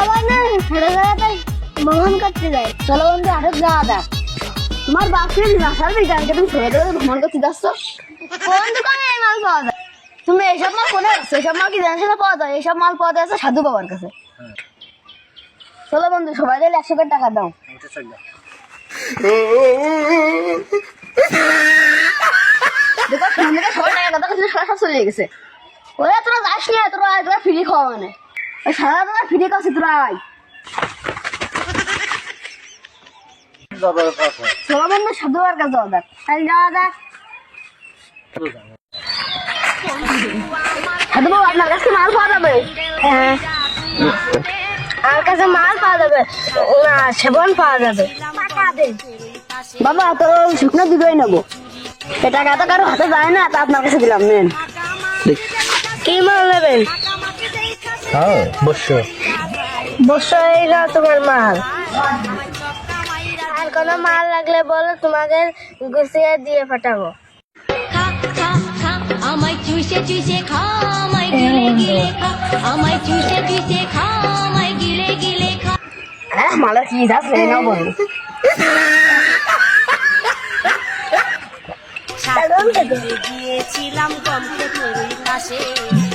সবাই না ভ্রমণ করতে যায় চলো বন্ধু আরও যাওয়া যাক তোমার তুমি ভ্রমণ করতে যাচ্ছ এই মাল পাওয়া যায় তুমি মাল মাল কি জানিস পাওয়া যায় মাল পাওয়া যাচ্ছে সাধু বাবার কাছে চলো বন্ধু সবাই দিলে একশো করে টাকা দাও দেখো সবাই টাকা কথা সব চলে গেছে ওরা তোরা যাস না তোরা ফ্রি খাওয়া মানে। ওই সারা তোরা ফ্রি বন্ধু সাধু কাছে যাওয়া যাক তাহলে যাওয়া যাক। সাধু বাবা আপনার কাছে মাল পাওয়া যাবে? হ্যাঁ। আমার কাছে মাল পাওয়া যাবে। না সেবন পাওয়া যাবে। বাবা তো শুকনো দুধই নেব। এ টাকা তো কারও হাতে যায় না তা আপনার কাছে দিলাম নেন। কি মাল নেবেন? হ্যাঁ বস্য এই তোমার মাল। আর কোনো মাল লাগলে বলো তোমাকে গুছিয়ে দিয়ে পাঠাবো। আমায় চুষে চুষে খা আমায় গিলে গিলে খা। আমায় চুষে চুষে খা আমায় গিলে গিলে খা। হ্যাঁ কি গিয়েছিলাম কমকে পাশে।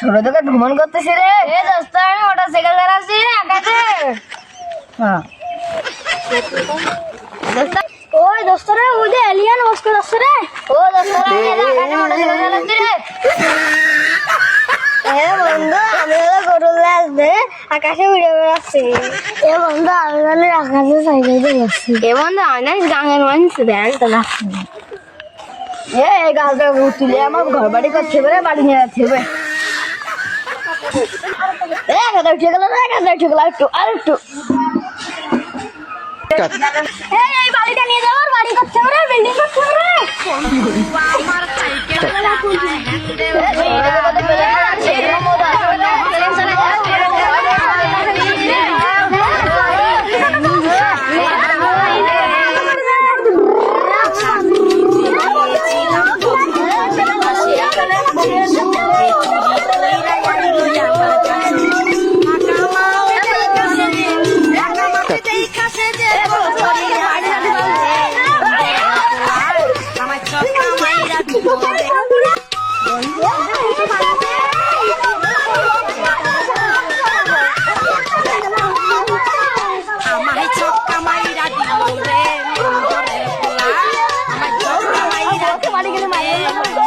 ছোট থেকে ভ্রমণ করতেছি রে এ দোস্ত আমি মোটর সাইকেল চালাচ্ছি আকাশে হ্যাঁ ওই দোস্ত রে ওই যে এলিয়ান মস্ত দোস্তরে ও দোস্ত রে আকাশে মোটর সাইকেল চালাচ্ছি রে এ বন্ধু আমি হলো গরু আসবে আকাশে উড়ে বেড়াচ্ছি। এ বন্ধু আমি হলো আকাশে সাইকেল যাচ্ছি। এ বন্ধু আমি না গাঙের মানুষ ব্যাংক তো লাগছে এ এই গাছটা তুলে আমার ঘর বাড়ি করছে বেরে বাড়ি নিয়ে যাচ্ছে বে এ গাছটা উঠে গেল রে গাছটা উঠে গেল একটু আর একটু এই এই বাড়িটা নিয়ে যাওয়ার বাড়ি হবে বিল্ডিং করতে হবে আমার চক্কা মাইরা দিল আমায় চক্কা